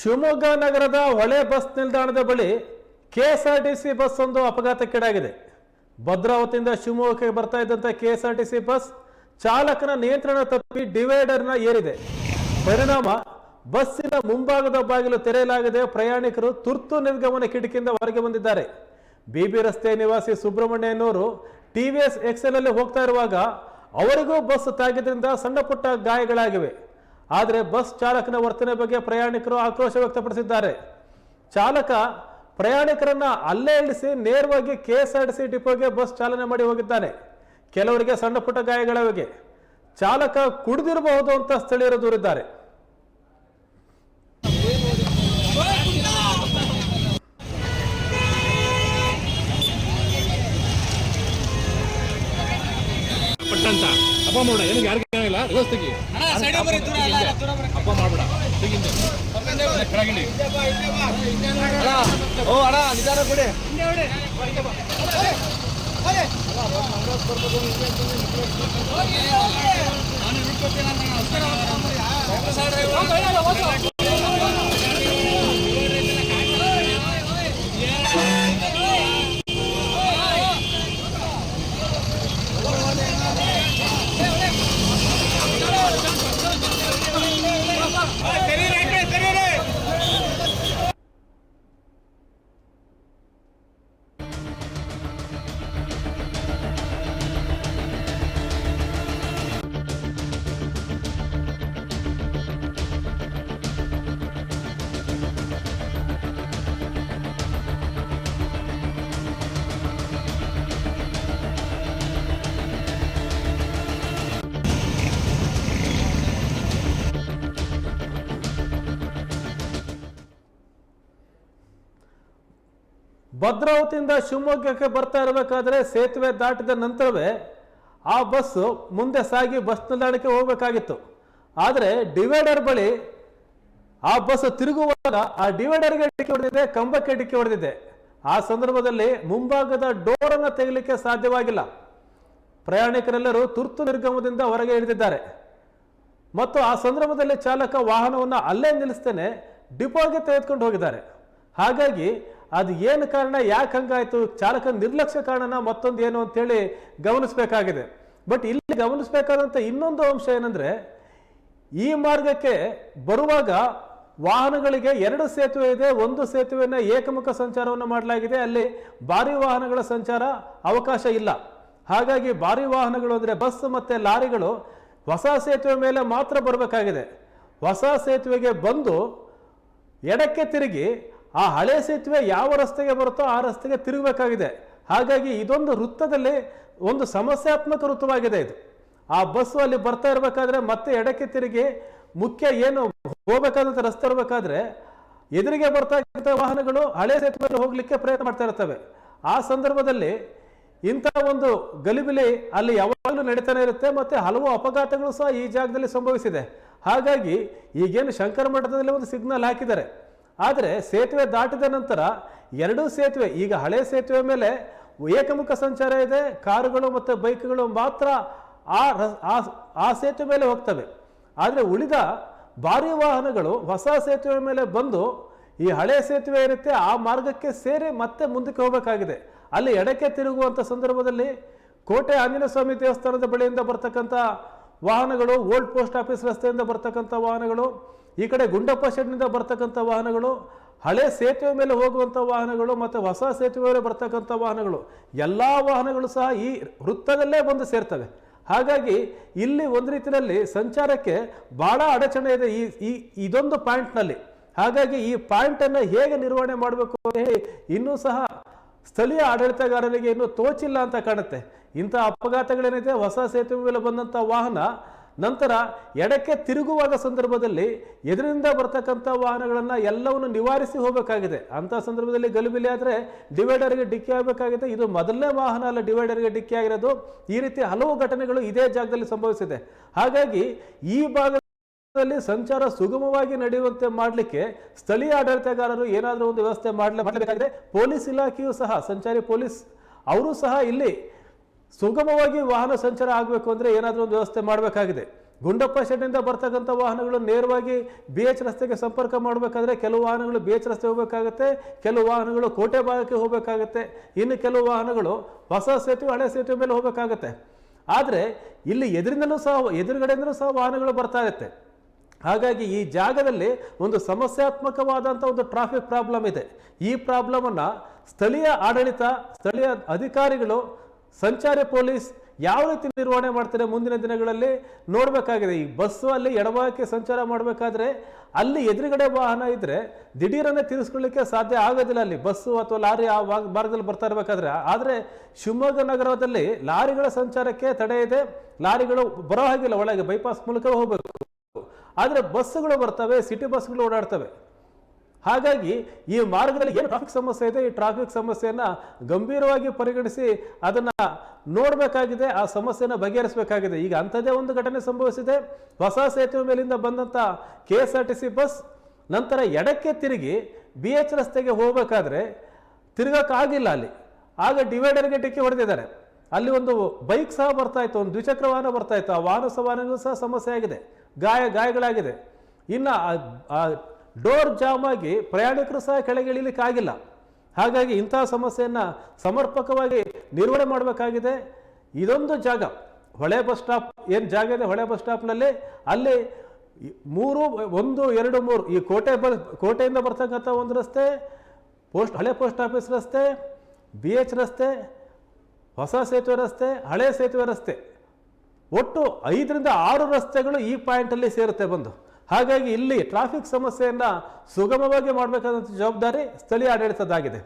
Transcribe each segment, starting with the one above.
ಶಿವಮೊಗ್ಗ ನಗರದ ಹೊಳೆ ಬಸ್ ನಿಲ್ದಾಣದ ಬಳಿ ಕೆಎಸ್ಆರ್ಟಿಸಿ ಬಸ್ ಒಂದು ಅಪಘಾತಕ್ಕೀಡಾಗಿದೆ. ಭದ್ರಾವತಿಯಿಂದ ಶಿವಮೊಗ್ಗಕ್ಕೆ ಬರ್ತಾ ಇದ್ದಂಥ ಕೆಎಸ್ಆರ್ಟಿಸಿ ಬಸ್ ಚಾಲಕನ ನಿಯಂತ್ರಣ ತಪ್ಪಿ ಡಿವೈಡರ್ನ ಏರಿದೆ. ಪರಿಣಾಮ, ಬಸ್ಸಿನ ಮುಂಭಾಗದ ಬಾಗಿಲು ತೆರೆಯಲಾಗಿದೆ ಪ್ರಯಾಣಿಕರು ತುರ್ತು ನಿರ್ಗಮನ ಕಿಟಕಿಯಿಂದ ಹೊರಗೆ ಬಂದಿದ್ದಾರೆ. ಬಿಬಿ ರಸ್ತೆ ನಿವಾಸಿ ಸುಬ್ರಹ್ಮಣ್ಯ ಎನ್ನುವರು ಟಿವಿಎಸ್ ಎಕ್ಸೆಲ್ ಅಲ್ಲಿ ಹೋಗ್ತಾ ಇರುವಾಗ ಅವರಿಗೂ ಬಸ್ ತಾಗಿದ್ರಿಂದ ಸಣ್ಣ ಪುಟ್ಟ ಗಾಯಗಳಾಗಿವೆ. ಆದರೆ ಬಸ್ ಚಾಲಕನ ವರ್ತನೆ ಬಗ್ಗೆ ಪ್ರಯಾಣಿಕರು ಆಕ್ರೋಶ ವ್ಯಕ್ತಪಡಿಸಿದ್ದಾರೆ. ಚಾಲಕ ಪ್ರಯಾಣಿಕರನ್ನ ಅಲ್ಲೇ ಇಳಿಸಿ ನೇರವಾಗಿ ಕೆ ಎಸ್ ಆರ್ ಸಿ ಡಿಪೋಗೆ ಬಸ್ ಚಾಲನೆ ಮಾಡಿ ಹೋಗಿದ್ದಾನೆ. ಕೆಲವರಿಗೆ ಸಣ್ಣ ಪುಟ್ಟ ಗಾಯಗಳಾಗಿವೆ. ಚಾಲಕ ಕುಡಿದಿರಬಹುದು ಅಂತ ಸ್ಥಳೀಯರು ದೂರಿದ್ದಾರೆ. ಹಬ್ಬ ಮಾಡೋಣ ಏನಿಲ್ಲ ರಿವರ್ಸ್ ತೆಗಿ. ಹಬ್ಬ ಮಾಡ್ಬೇಡ. ತೆಗಿಂದ ಕೆಳಗಿಳಿ ಓ ಅಣ್ಣ ನಿಧಾನ ಕೊಡಿ. ಭದ್ರಾವತಿಯಿಂದ ಶಿವಮೊಗ್ಗಕ್ಕೆ ಬರ್ತಾ ಇರಬೇಕಾದ್ರೆ ಸೇತುವೆ ದಾಟಿದ ನಂತರವೇ ಆ ಬಸ್ ಮುಂದೆ ಸಾಗಿ ಬಸ್ ನಿಲ್ದಾಣಕ್ಕೆ ಹೋಗಬೇಕಾಗಿತ್ತು. ಆದರೆ ಡಿವೈಡರ್ ಬಳಿ ಆ ಬಸ್ ತಿರುಗುವಾಗ ಆ ಡಿವೈಡರ್ಗೆ ಡಿಕ್ಕಿ ಹೊಡೆದಿದೆ, ಕಂಬಕ್ಕೆ ಡಿಕ್ಕಿ ಹೊಡೆದಿದೆ. ಆ ಸಂದರ್ಭದಲ್ಲಿ ಮುಂಭಾಗದ ಡೋರನ್ನು ತೆಗಲಿಕ್ಕೆ ಸಾಧ್ಯವಾಗಿಲ್ಲ. ಪ್ರಯಾಣಿಕರೆಲ್ಲರೂ ತುರ್ತು ನಿರ್ಗಮದಿಂದ ಹೊರಗೆ ಇಳಿದಿದ್ದಾರೆ. ಮತ್ತು ಆ ಸಂದರ್ಭದಲ್ಲಿ ಚಾಲಕ ವಾಹನವನ್ನು ಅಲ್ಲೇ ನಿಲ್ಲಿಸ್ತೇನೆ, ಡಿಪೋಗೆ ತೆಗೆದುಕೊಂಡು ಹೋಗಿದ್ದಾರೆ. ಹಾಗಾಗಿ ಅದು ಏನು ಕಾರಣ, ಯಾಕೆ ಹಂಗಾಯಿತು ಚಾಲಕನ ನಿರ್ಲಕ್ಷ್ಯ ಕಾರಣನ ಮತ್ತೊಂದು ಏನು ಅಂತೇಳಿ ಗಮನಿಸಬೇಕಾಗಿದೆ. ಬಟ್ ಇಲ್ಲಿ ಗಮನಿಸಬೇಕಾದಂಥ ಇನ್ನೊಂದು ಅಂಶ ಏನಂದ್ರೆ, ಈ ಮಾರ್ಗಕ್ಕೆ ಬರುವಾಗ ವಾಹನಗಳಿಗೆ ಎರಡು ಸೇತುವೆ ಇದೆ, ಒಂದು ಸೇತುವೆನ ಏಕಮುಖ ಸಂಚಾರವನ್ನು ಮಾಡಲಾಗಿದೆ, ಅಲ್ಲಿ ಭಾರಿ ವಾಹನಗಳ ಸಂಚಾರ ಅವಕಾಶ ಇಲ್ಲ. ಹಾಗಾಗಿ ಭಾರಿ ವಾಹನಗಳು ಅಂದರೆ ಬಸ್ ಮತ್ತು ಲಾರಿಗಳು ಹೊಸ ಸೇತುವೆ ಮೇಲೆ ಮಾತ್ರ ಬರಬೇಕಾಗಿದೆ. ಹೊಸ ಸೇತುವೆಗೆ ಬಂದು ಎಡಕ್ಕೆ ತಿರುಗಿ ಆ ಹಳೆ ಸೇತುವೆ ಯಾವ ರಸ್ತೆಗೆ ಬರುತ್ತೋ ಆ ರಸ್ತೆಗೆ ತಿರುಗಬೇಕಾಗಿದೆ. ಹಾಗಾಗಿ ಇದೊಂದು ವೃತ್ತದಲ್ಲಿ ಒಂದು ಸಮಸ್ಯಾತ್ಮಕ ವೃತ್ತವಾಗಿದೆ ಇದು. ಆ ಬಸ್ಸು ಅಲ್ಲಿ ಬರ್ತಾ ಇರಬೇಕಾದ್ರೆ ಮತ್ತೆ ಎಡಕ್ಕೆ ತಿರುಗಿ ಮುಖ್ಯ ಏನು ಹೋಗಬೇಕಾದಂಥ ರಸ್ತೆ ಇರಬೇಕಾದ್ರೆ ಎದುರಿಗೆ ಬರ್ತಾ ಇರ್ತ ವಾಹನಗಳು ಹಳೆ ಸೇತುವೆ ಹೋಗ್ಲಿಕ್ಕೆ ಪ್ರಯತ್ನ ಮಾಡ್ತಾ ಇರ್ತವೆ. ಆ ಸಂದರ್ಭದಲ್ಲಿ ಇಂಥ ಒಂದು ಗಲಿಬಿಲಿ ಅಲ್ಲಿ ಯಾವಾಗಲೂ ನಡೀತಾನೆ ಇರುತ್ತೆ ಮತ್ತೆ ಹಲವು ಅಪಘಾತಗಳು ಸಹ ಈ ಜಾಗದಲ್ಲಿ ಸಂಭವಿಸಿದೆ. ಹಾಗಾಗಿ ಈಗೇನು ಶಂಕರ ಮಠದಲ್ಲಿ ಒಂದು ಸಿಗ್ನಲ್ ಹಾಕಿದ್ದಾರೆ. ಆದರೆ ಸೇತುವೆ ದಾಟಿದ ನಂತರ ಎರಡೂ ಸೇತುವೆ, ಈಗ ಹಳೆ ಸೇತುವೆ ಮೇಲೆ ಏಕಮುಖ ಸಂಚಾರ ಇದೆ, ಕಾರುಗಳು ಮತ್ತು ಬೈಕ್ಗಳು ಮಾತ್ರ ಆ ಆ ಸೇತುವೆ ಮೇಲೆ ಹೋಗ್ತವೆ. ಆದರೆ ಉಳಿದ ಭಾರಿ ವಾಹನಗಳು ಹೊಸ ಸೇತುವೆ ಮೇಲೆ ಬಂದು ಈ ಹಳೆ ಸೇತುವೆ ಇರುತ್ತೆ, ಆ ಮಾರ್ಗಕ್ಕೆ ಸೇರಿ ಮತ್ತೆ ಮುಂದಕ್ಕೆ ಹೋಗಬೇಕಾಗಿದೆ. ಅಲ್ಲಿ ಎಡಕ್ಕೆ ತಿರುಗುವಂಥ ಸಂದರ್ಭದಲ್ಲಿ ಕೋಟೆ ಆಂಜನೇಯ ಸ್ವಾಮಿ ದೇವಸ್ಥಾನದ ಬಳಿಯಿಂದ ಬರ್ತಕ್ಕಂಥ ವಾಹನಗಳು, ಓಲ್ಡ್ ಪೋಸ್ಟ್ ಆಫೀಸ್ ರಸ್ತೆಯಿಂದ ಬರ್ತಕ್ಕಂಥ ವಾಹನಗಳು ಈ ಕಡೆ ಗುಂಡಪ್ಪ ಶೆಡ್ನಿಂದ ಬರ್ತಕ್ಕಂಥ ವಾಹನಗಳು, ಹಳೆ ಸೇತುವೆ ಮೇಲೆ ಹೋಗುವಂಥ ವಾಹನಗಳು ಮತ್ತು ಹೊಸ ಸೇತುವೆ ಮೇಲೆ ಬರ್ತಕ್ಕಂಥ ವಾಹನಗಳು, ಎಲ್ಲ ವಾಹನಗಳು ಸಹ ಈ ವೃತ್ತದಲ್ಲೇ ಬಂದು ಸೇರ್ತವೆ. ಹಾಗಾಗಿ ಇಲ್ಲಿ ಒಂದು ರೀತಿಯಲ್ಲಿ ಸಂಚಾರಕ್ಕೆ ಭಾಳ ಅಡಚಣೆ ಇದೆ ಈ ಈ, ಇದೊಂದು ಪಾಯಿಂಟ್ನಲ್ಲಿ. ಹಾಗಾಗಿ ಈ ಪಾಯಿಂಟನ್ನು ಹೇಗೆ ನಿರ್ವಹಣೆ ಮಾಡಬೇಕು ಅಂತ ಹೇಳಿ ಇನ್ನೂ ಸಹ ಸ್ಥಳೀಯ ಆಡಳಿತಗಾರರಿಗೆ ಇನ್ನೂ ತೋಚಿಲ್ಲ ಅಂತ ಕಾಣುತ್ತೆ. ಇಂಥ ಅಪಘಾತಗಳೇನಿದೆ, ಹೊಸ ಸೇತುವೆ ಮೇಲೆ ಬಂದಂಥ ವಾಹನ ನಂತರ ಎಡಕ್ಕೆ ತಿರುಗುವಾಗ ಸಂದರ್ಭದಲ್ಲಿ ಎದುರಿಂದ ಬರ್ತಕ್ಕಂಥ ವಾಹನಗಳನ್ನು ಎಲ್ಲವನ್ನು ನಿವಾರಿಸಿ ಹೋಗಬೇಕಾಗಿದೆ. ಅಂಥ ಸಂದರ್ಭದಲ್ಲಿ ಗಲಿಬಿಲಿ ಆದರೆ ಡಿವೈಡರ್ಗೆ ಡಿಕ್ಕಿ ಆಗಬೇಕಾಗಿದೆ. ಇದು ಮೊದಲನೇ ವಾಹನ ಅಲ್ಲ, ಡಿವೈಡರ್ಗೆ ಡಿಕ್ಕಿ ಆಗಿರೋದು. ಈ ರೀತಿ ಹಲವು ಘಟನೆಗಳು ಇದೇ ಜಾಗದಲ್ಲಿ ಸಂಭವಿಸಿದೆ. ಹಾಗಾಗಿ ಈ ಭಾಗ ಸಂಚಾರ ಸುಗಮವಾಗಿ ನಡೆಯುವಂತೆ ಮಾಡಲಿಕ್ಕೆ ಸ್ಥಳೀಯ ಆಡಳಿತಗಾರರು ಏನಾದರೂ ಒಂದು ವ್ಯವಸ್ಥೆ ಮಾಡಬೇಕಾಗಿದೆ. ಪೊಲೀಸ್ ಇಲಾಖೆಯೂ ಸಹ, ಸಂಚಾರಿ ಪೊಲೀಸ್, ಅವರು ಸಹ ಇಲ್ಲಿ ಸುಗಮವಾಗಿ ವಾಹನ ಸಂಚಾರ ಆಗಬೇಕು ಅಂದರೆ ಏನಾದರೂ ಒಂದು ವ್ಯವಸ್ಥೆ ಮಾಡಬೇಕಾಗಿದೆ. ಗುಂಡಪ್ಪ ಶೆಡ್ನಿಂದ ಬರ್ತಕ್ಕಂಥ ವಾಹನಗಳು ನೇರವಾಗಿ ಬಿ ಎಚ್ ರಸ್ತೆಗೆ ಸಂಪರ್ಕ ಮಾಡಬೇಕಾದ್ರೆ ಕೆಲವು ವಾಹನಗಳು ಬಿ ಎಚ್ ರಸ್ತೆ ಹೋಗಬೇಕಾಗುತ್ತೆ, ಕೆಲವು ವಾಹನಗಳು ಕೋಟೆ ಭಾಗಕ್ಕೆ ಹೋಗಬೇಕಾಗುತ್ತೆ. ಇನ್ನು ಕೆಲವು ವಾಹನಗಳು ಹೊಸ ಸೇತುವೆ, ಹಳೆ ಸೇತುವೆ ಮೇಲೆ ಹೋಗಬೇಕಾಗತ್ತೆ. ಆದರೆ ಇಲ್ಲಿ ಎದುರಿಂದಲೂ ಸಹ, ಎದುರುಗಡೆಯಿಂದಲೂ ಸಹ ವಾಹನಗಳು ಬರ್ತಾ ಇರುತ್ತೆ. ಹಾಗಾಗಿ ಈ ಜಾಗದಲ್ಲಿ ಒಂದು ಸಮಸ್ಯಾತ್ಮಕವಾದಂಥ ಒಂದು ಟ್ರಾಫಿಕ್ ಪ್ರಾಬ್ಲಮ್ ಇದೆ. ಈ ಪ್ರಾಬ್ಲಮನ್ನು ಸ್ಥಳೀಯ ಆಡಳಿತ, ಸ್ಥಳೀಯ ಅಧಿಕಾರಿಗಳು ಸಂಚಾರಿ ಪೊಲೀಸ್ ಯಾವ ರೀತಿ ನಿರ್ವಹಣೆ ಮಾಡ್ತಾರೆ ಮುಂದಿನ ದಿನಗಳಲ್ಲಿ ನೋಡಬೇಕಾಗಿದೆ. ಈ ಬಸ್ಸು ಅಲ್ಲಿ ಎಡಭಾಗಕ್ಕೆ ಸಂಚಾರ ಮಾಡಬೇಕಾದ್ರೆ ಅಲ್ಲಿ ಎದುರುಗಡೆ ವಾಹನ ಇದ್ರೆ ದಿಢೀರನ್ನೇ ತಿರ್ಸ್ಕೊಳ್ಳಿಕ್ಕೆ ಸಾಧ್ಯ ಆಗೋದಿಲ್ಲ ಅಲ್ಲಿ. ಬಸ್ಸು ಅಥವಾ ಲಾರಿ ಆ ಮಾರ್ಗದಲ್ಲಿ ಬರ್ತಾ ಇರಬೇಕಾದ್ರೆ. ಆದರೆ ಶಿವಮೊಗ್ಗ ನಗರದಲ್ಲಿ ಲಾರಿಗಳ ಸಂಚಾರಕ್ಕೆ ತಡೆ ಇದೆ. ಲಾರಿಗಳು ಬರೋ ಹಾಗಿಲ್ಲ. ಒಳಗೆ ಬೈಪಾಸ್ ಮೂಲಕ ಹೋಗಬೇಕು. ಆದರೆ ಬಸ್ಸುಗಳು ಬರ್ತವೆ ಸಿಟಿ ಬಸ್ಗಳು ಓಡಾಡ್ತವೆ. ಹಾಗಾಗಿ ಈ ಮಾರ್ಗದಲ್ಲಿ ಏನು ಟ್ರಾಫಿಕ್ ಸಮಸ್ಯೆ ಇದೆ, ಈ ಟ್ರಾಫಿಕ್ ಸಮಸ್ಯೆಯನ್ನು ಗಂಭೀರವಾಗಿ ಪರಿಗಣಿಸಿ ಅದನ್ನು ನೋಡಬೇಕಾಗಿದೆ, ಆ ಸಮಸ್ಯೆನ ಬಗೆಹರಿಸಬೇಕಾಗಿದೆ. ಈಗ ಅಂಥದ್ದೇ ಒಂದು ಘಟನೆ ಸಂಭವಿಸಿದೆ. ಹೊಸ ಸೇತುವೆ ಮೇಲಿಂದ ಬಂದಂಥ K S R T C bus ನಂತರ ಎಡಕ್ಕೆ ತಿರುಗಿ ಬಿ ಎಚ್ ರಸ್ತೆಗೆ ಹೋಗಬೇಕಾದ್ರೆ ತಿರುಗಕ್ಕಾಗಿಲ್ಲ ಅಲ್ಲಿ. ಆಗ ಡಿವೈಡರ್ಗೆ ಡಿಕ್ಕಿ ಹೊಡೆದಿದ್ದಾರೆ. ಅಲ್ಲಿ ಒಂದು ಬೈಕ್ ಸಹ ಬರ್ತಾ ಇತ್ತು, ಒಂದು ದ್ವಿಚಕ್ರ ವಾಹನ ಬರ್ತಾ ಇತ್ತು. ಆ ವಾಹನ ಸವಾರಿಗೂ ಸಹ ಸಮಸ್ಯೆ ಆಗಿದೆ. ಗಾಯ, ಗಾಯಗಳಾಗಿದೆ. ಇನ್ನು ಆ ಡೋರ್ ಜಾಮ್ ಆಗಿ ಪ್ರಯಾಣಿಕರು ಸಹ ಕೆಳಗೆ ಇಳಿಲಿಕ್ಕಾಗಿಲ್ಲ. ಹಾಗಾಗಿ ಇಂತಹ ಸಮಸ್ಯೆಯನ್ನು ಸಮರ್ಪಕವಾಗಿ ನಿರ್ವಹಣೆ ಮಾಡಬೇಕಾಗಿದೆ. ಇದೊಂದು ಜಾಗ. ಹೊಳೆ ಬಸ್ ಸ್ಟಾಪ್, ಏನು ಜಾಗ ಇದೆ ಹೊಳೆ ಬಸ್ ಸ್ಟಾಪ್ನಲ್ಲಿ? ಅಲ್ಲಿ ಮೂರು, ಒಂದು, ಎರಡು, ಮೂರು, ಈ ಕೋಟೆ ಬ, ಕೋಟೆಯಿಂದ ಬರ್ತಕ್ಕಂಥ ಒಂದು ರಸ್ತೆ, ಪೋಸ್ಟ್, ಹಳೆ ಪೋಸ್ಟ್ ಆಫೀಸ್ ರಸ್ತೆ, ಬಿ ಎಚ್ ರಸ್ತೆ, ಹೊಸ ಸೇತುವೆ ರಸ್ತೆ, ಹಳೆ ಸೇತುವೆ ರಸ್ತೆ. ಒಟ್ಟು ಐದರಿಂದ ಆರು ರಸ್ತೆಗಳು ಈ ಪಾಯಿಂಟಲ್ಲಿ ಸೇರುತ್ತೆ ಬಂದು. ಹಾಗಾಗಿ ಇಲ್ಲಿ ಟ್ರಾಫಿಕ್ ಸಮಸ್ಯೆಯನ್ನು ಸುಗಮವಾಗಿ ಮಾಡಬೇಕಾದಂಥ ಜವಾಬ್ದಾರಿ ಸ್ಥಳೀಯ ಆಡಳಿತದಾಗಿದೆ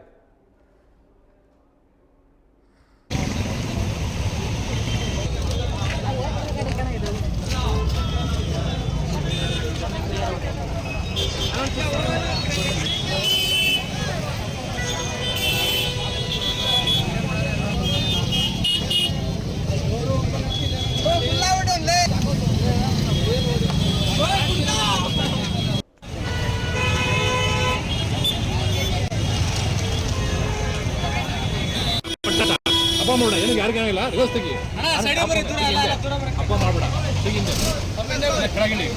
ಮಾಡೋಣ. ಏನು ಯಾರಿಗೆ ಆಗಿಲ್ಲ ರಿವರ್ಸ್ ತೆಗಿ ಅಪ್ಪ ಮಾಡ್ಬೇಡ. ತೆಗಿಂದ ಕೆಳಗಿಳಿ.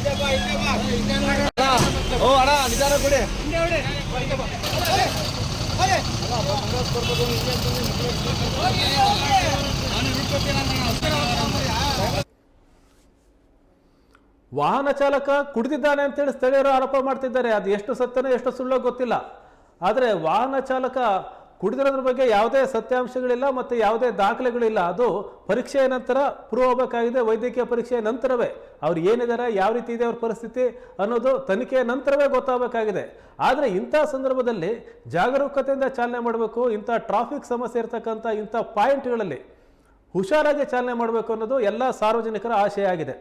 ಓ ಅಣ್ಣ ನಿಧಾನ ಕೊಡಿ. ವಾಹನ ಚಾಲಕ ಕುಡಿದಿದ್ದಾನೆ ಅಂತೇಳಿ ಸ್ಥಳೀಯರು ಆರೋಪ ಮಾಡ್ತಿದ್ದಾರೆ. ಅದು ಎಷ್ಟು ಸತ್ಯನೋ ಎಷ್ಟು ಸುಳ್ಳೋ ಗೊತ್ತಿಲ್ಲ. ಆದರೆ ವಾಹನ ಚಾಲಕ ಕುಡಿದಿರೋದ್ರ ಬಗ್ಗೆ ಯಾವುದೇ ಸತ್ಯಾಂಶಗಳಿಲ್ಲ ಮತ್ತು ಯಾವುದೇ ದಾಖಲೆಗಳಿಲ್ಲ. ಅದು ಪರೀಕ್ಷೆಯ ನಂತರ ಪ್ರೂವ್ ಆಗಬೇಕಾಗಿದೆ, ವೈದ್ಯಕೀಯ ಪರೀಕ್ಷೆಯ ನಂತರವೇ. ಅವ್ರು ಏನಿದ್ದಾರೆ ಯಾವ ರೀತಿ ಇದೆ ಅವ್ರ ಪರಿಸ್ಥಿತಿ ಅನ್ನೋದು ತನಿಖೆಯ ನಂತರವೇ ಗೊತ್ತಾಗಬೇಕಾಗಿದೆ. ಆದರೆ ಇಂಥ ಸಂದರ್ಭದಲ್ಲಿ ಜಾಗರೂಕತೆಯಿಂದ ಚಾಲನೆ ಮಾಡಬೇಕು, ಇಂಥ ಟ್ರಾಫಿಕ್ ಸಮಸ್ಯೆ ಇರತಕ್ಕಂಥ ಇಂಥ ಪಾಯಿಂಟ್ಗಳಲ್ಲಿ ಹುಷಾರಾಗಿ ಚಾಲನೆ ಮಾಡಬೇಕು ಅನ್ನೋದು ಎಲ್ಲ ಸಾರ್ವಜನಿಕರ ಆಶಯ ಆಗಿದೆ.